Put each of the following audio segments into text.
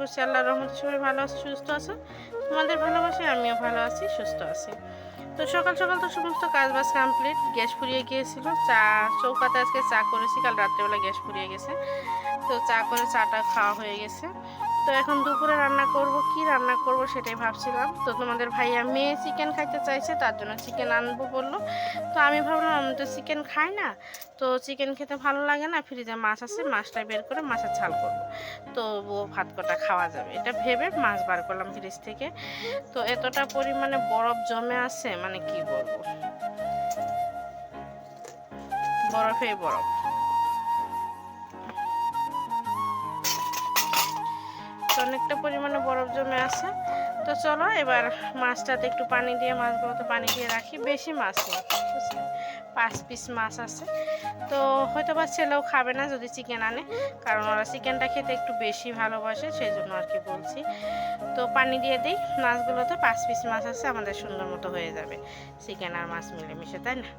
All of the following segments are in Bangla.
করছি, আল্লাহ রহমতে সবাই ভালো আছে, সুস্থ আছে। তোমাদের ভালোবাসে আমিও ভালো আছি, সুস্থ আছি। তো সকাল সকাল তো সমস্ত কাজ বাজ কমপ্লিট গ্যাস ফুরিয়ে গিয়েছিল, চা, চৌকাতে আজকে চা করেছি, কাল রাত্রেবেলা গ্যাস ফুরিয়ে গেছে। তো চা করে চাটা খাওয়া হয়ে গেছে। তো এখন দুপুরে রান্না করব, কি রান্না করব সেটাই ভাবছিলাম। তো তোমাদের ভাইয়া মেয়ে চিকেন খাইতে চাইছে, তার জন্য চিকেন আনব বলল। তো আমি ভাবলাম আমি তো চিকেন খাই না, তো চিকেন খেতে ভালো লাগে না ফ্রিজে মাছ আছে, মাছটা বের করে মাছের ঝাল করব। তো ও ভাত কটা খাওয়া যাবে, এটা ভেবে মাছ বার করলাম ফ্রিজ থেকে। তো এতটা পরিমাণে বরফ জমে আছে মানে কি বলব? বরফেই বরফ। অনেকটা পরিমাণে বরফ জমে আছে। তো চলো, এবার মাছটাতে একটু পানি দিয়ে, মাছগুলোতে পানি দিয়ে রাখি। বেশি মাছ নেই পাঁচ পিস মাছ আছে। তো হয়তো বা ছেলেও খাবে না যদি চিকেন আনে, কারণ ওরা চিকেনটা খেতে একটু বেশি ভালোবাসে সেই জন্য আর কি বলছি। তো পানি দিয়ে দিই, মাছগুলোতে পাঁচ পিস মাছ আছে, আমাদের সুন্দর মতো হয়ে যাবে। চিকেন আর মাছ মিলেমিশে, তাই না?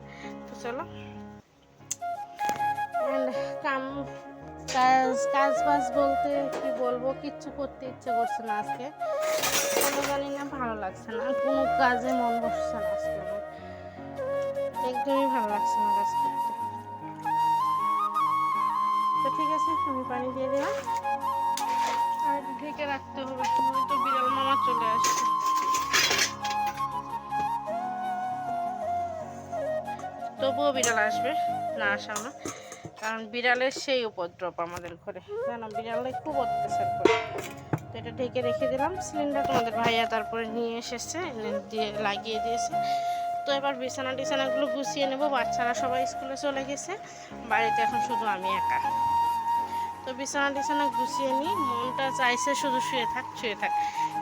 তো চলো। কাম কাজ কাজ বাজ বলতে কি বলব? কিচ্ছু করতে ইচ্ছে করছে না আজকে। কোনো জানি না ভালো লাগছে না কোনো কাজে মন বসছে না আজকে একদমই ভালো লাগছে না কাজ করতে। তো ঠিক আছে, আমি পানি দিয়ে দিলাম। আর ঢেকে রাখতে হবে তো বিড়াল মামা চলে আসছে তবুও বিড়াল আসবে, না আসাও না। কারণ বিড়ালের সেই উপদ্রব আমাদের ঘরে। জানো বিড়ালে খুব অত্যাচার করে। তো এটা ঢেকে রেখে দিলাম, সিলিন্ডার তোমাদের ভাইয়া তারপরে নিয়ে এসেছে দিয়ে লাগিয়ে দিয়েছে। তো এবার বিছানা টিছানাগুলো গুছিয়ে নেব, বাচ্চারা সবাই স্কুলে চলে গেছে, বাড়িতে এখন শুধু আমি একা। তো বিছানা টিছানা গুছিয়ে নিই, মনটা চাইছে শুধু শুয়ে থাক শুয়ে থাক।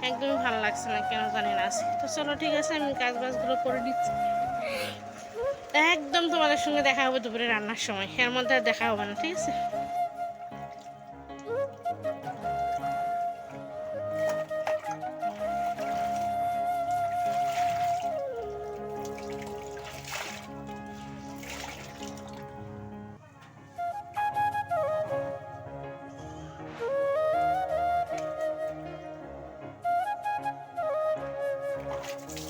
একদমই ভালো লাগছে না, কেন জানি না আজকে। তো চলো ঠিক আছে, আমি কাজ বাজগুলো করে দিচ্ছি একদম তোমাদের সঙ্গে দেখা হবে দুপুরে রান্নার সময়। এর মধ্যে আর দেখা হবে না, ঠিক আছে? সো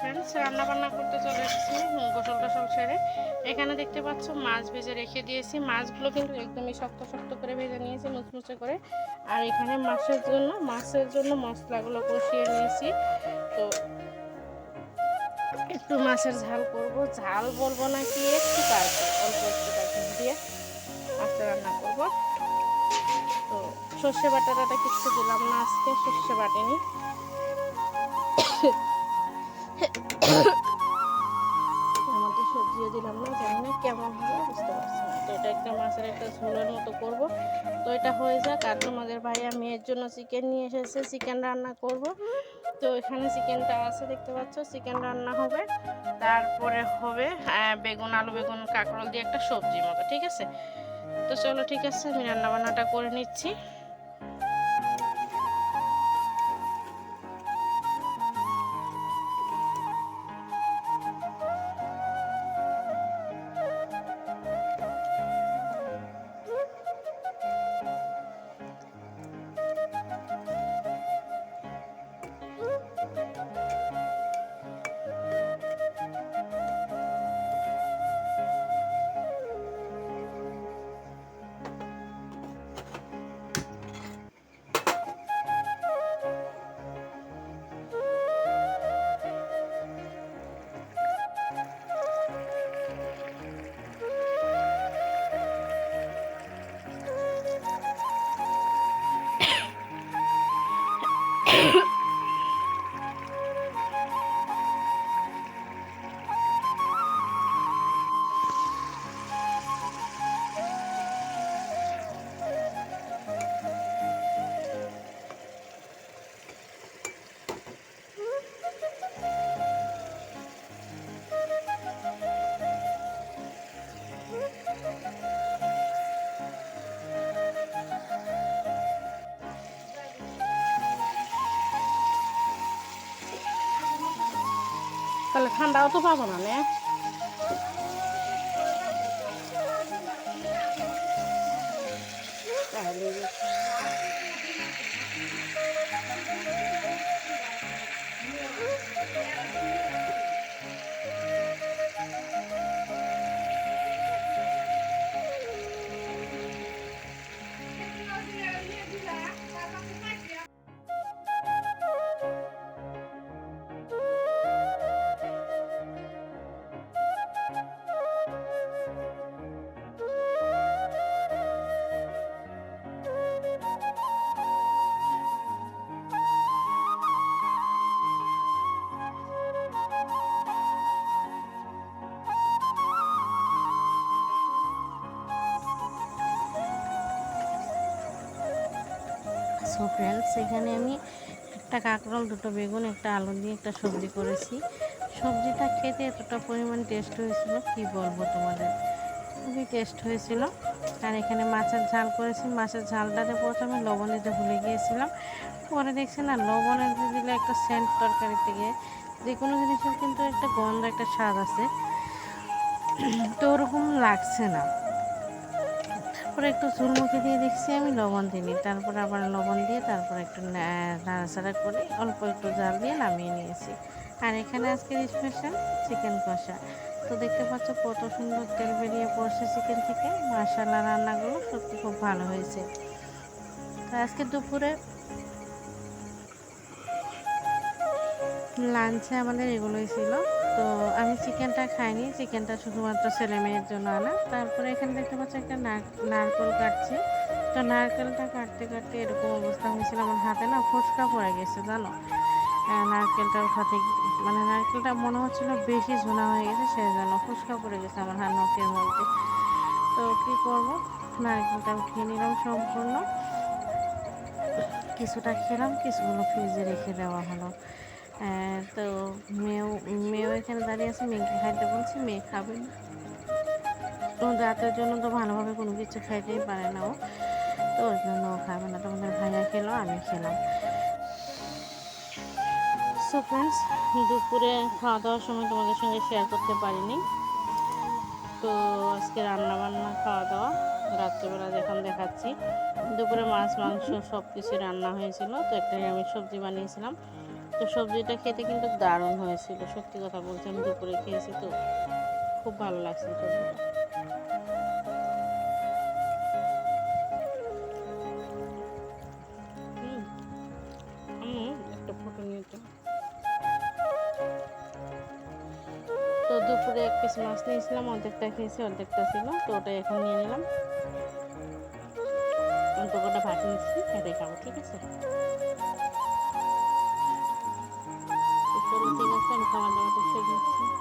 ফ্রেন্ডস রান্না বান্না করতে চলে এসেছি গোসল টোসল সেরে। এখানে দেখতে পাচ্ছ, মাছ ভেজে রেখে দিয়েছি। মাছগুলো কিন্তু একদমই শক্ত শক্ত করে ভেজে নিয়েছি, মুচমুচে করে। আর এখানে মাছের জন্য মাছের জন্য মশলাগুলো কষিয়ে নিয়েছি। তো একটু মাছের ঝাল করব। ঝাল বলব না কি একটু কাজ অল্প একটু কাজ দিয়ে মাছটা রান্না করব। তো সর্ষে বাটাটা কিছু দিলাম না আজকে, সর্ষে বাটেনি। আমাদের সবজিও দিলাম না, জানি না কেমন হবে, বুঝতে পারছি তো এটা একটা মাছের একটা ঝোলের মতো করব। তো এটা হয়ে যাক, আর তোমাদের ভাইয়া মেয়ের জন্য চিকেন নিয়ে এসেছে চিকেন রান্না করব। তো এখানে চিকেনটা আছে, দেখতে পাচ্ছ চিকেন রান্না হবে। তারপরে হবে বেগুন, আলু, বেগুন, কাঁকরোল দিয়ে একটা সবজি মতো, ঠিক আছে? তো চলো, ঠিক আছে, আমি রান্না বান্নাটা করে নিচ্ছি। তাহলে ঠান্ডাও তো পাবো না সো ফ্রেন্ডস এখানে আমি একটা কাঁকরোল, দুটো বেগুন, একটা আলু দিয়ে একটা সবজি করেছি। সবজিটা খেতে এতটা পরিমাণ টেস্ট হয়েছিল, কি বলব তোমাদের? খুবই টেস্ট হয়েছিল। আর এখানে মাছের ঝাল করেছি। মাছের ঝালটাতে প্রথমে লবণ দিতে ভুলে গিয়েছিলাম, পরে দেখছি না লবণের দিয়ে দিলে একটা সেন্ট তরকারি থেকে যে কোনো জিনিসের কিন্তু একটা গন্ধ, একটা স্বাদ আছে। তো ওরকম লাগছে না। তারপরে একটু চুলমুখি দিয়ে দেখছি আমি, লবণ দিইনি। তারপরে আবার লবণ দিয়ে তারপর একটু নাড়াচাড়া করে অল্প একটু জাল দিয়ে নামিয়ে নিয়েছি। আর এখানে আজকের স্পেশাল চিকেন কষা। তো দেখতে পাচ্ছ কত সুন্দর তেল বেরিয়ে পড়ছে চিকেন থেকে। মশালা রান্নাগুলো সত্যি খুব ভালো হয়েছে। তো আজকে দুপুরে লাঞ্চে আমাদের এগুলোই ছিল। তো আমি চিকেনটা খাইনি। চিকেনটা শুধুমাত্র ছেলে মেয়ের জন্য আনা। তারপরে এখানে দেখতে পাচ্ছি একটা নার- নারকেল কাটছে। তো নারকেলটা কাটতে কাটতে এরকম অবস্থা হয়েছিল আমার হাতে না ফুসকা পড়ে গেছে জানো? আহ, নারকেলটা গিয়ে- মানে নারকেলটা মনে হচ্ছিল বেশি ঝোনা হয়ে গেছে সেই জন্য ফুসকা পড়ে গেছে আমার হাত নখের মধ্যে। তো কী করব? নারকেলটা উঠিয়ে নিলাম সম্পূর্ণ। কিছুটা খেলাম কিছুগুলো ফ্রিজে রেখে দেওয়া হলো। তো মেয়েও মেয়েও এখানে দাঁড়িয়ে আছে, মেয়েকে খাইতে বলছি, মেয়ে খাবে তো রাতের জন্য তো ভালোভাবে কোনো কিছু খাইতেই পারে না ও। তো ওই জন্য ও খাবে না। তোমাদের ভাইয়া খেলো, আমি খেলাম। সো ফ্রেন্ডস দুপুরে খাওয়া দাওয়ার সময় তোমাদের সঙ্গে শেয়ার করতে পারিনি। তো আজকে রান্না বান্না খাওয়া দাওয়া রাত্রেবেলা যখন দেখাচ্ছি। দুপুরে মাছ, মাংস সব কিছু রান্না হয়েছিল, তো একটা আমি সবজি বানিয়েছিলাম। তো সবজিটা খেতে কিন্তু দারুণ হয়েছিল। সত্যি কথা বলছি আমি দুপুরে খেয়েছি তো। খুব ভালো লাগছে সবজিটা। তো। দুপুরে এক পিস মাছ নিয়েছিলাম, অর্ধেকটা খেয়েছি, অর্ধেকটা ছিল, তো ওটা এখন নিয়ে নিলাম। অল্প কটা ভাত নিচ্ছি এটাই খাব, ঠিক আছে? আমি খাওয়া দাওয়াটা সেরে নিচ্ছি।